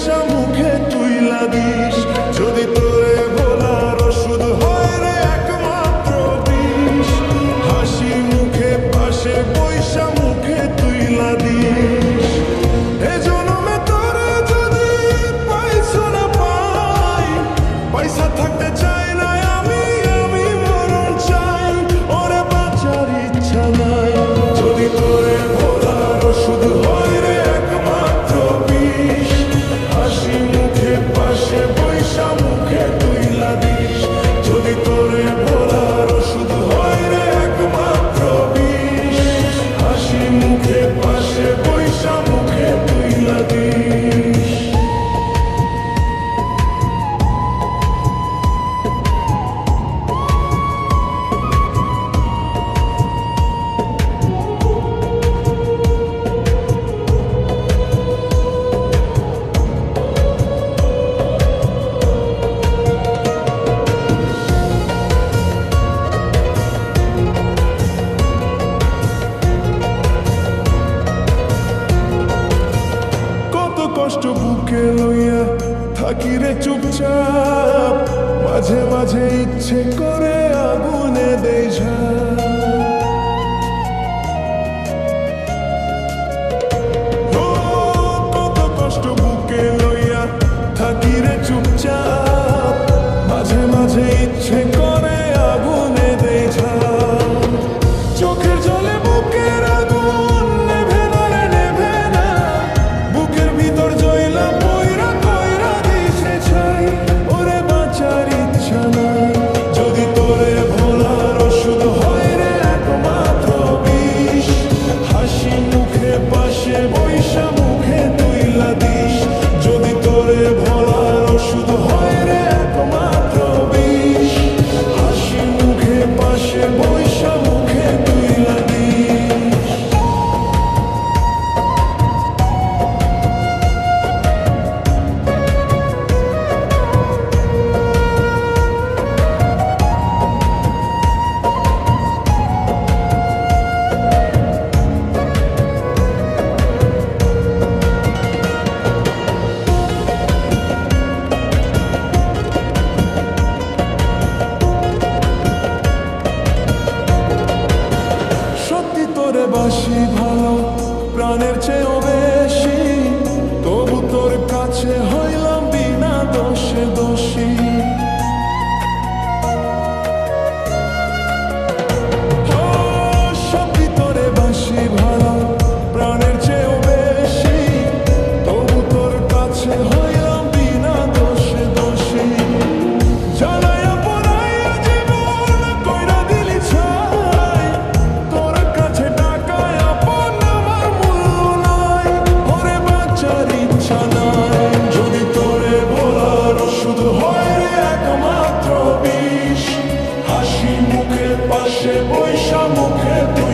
নেশা মুখে তুই লাগিস। যদি তোরে ভোলার ওষুধ হয় রে একমাত্র বিষ। হাসি মুখে পাশে বৈশাখ থাকি রে চুপচাপ মাঝে মাঝে ইচ্ছে করে আগুনে দেয় করে বাসি ভালো প্রাণের চেয়েও সে বৈষম্যে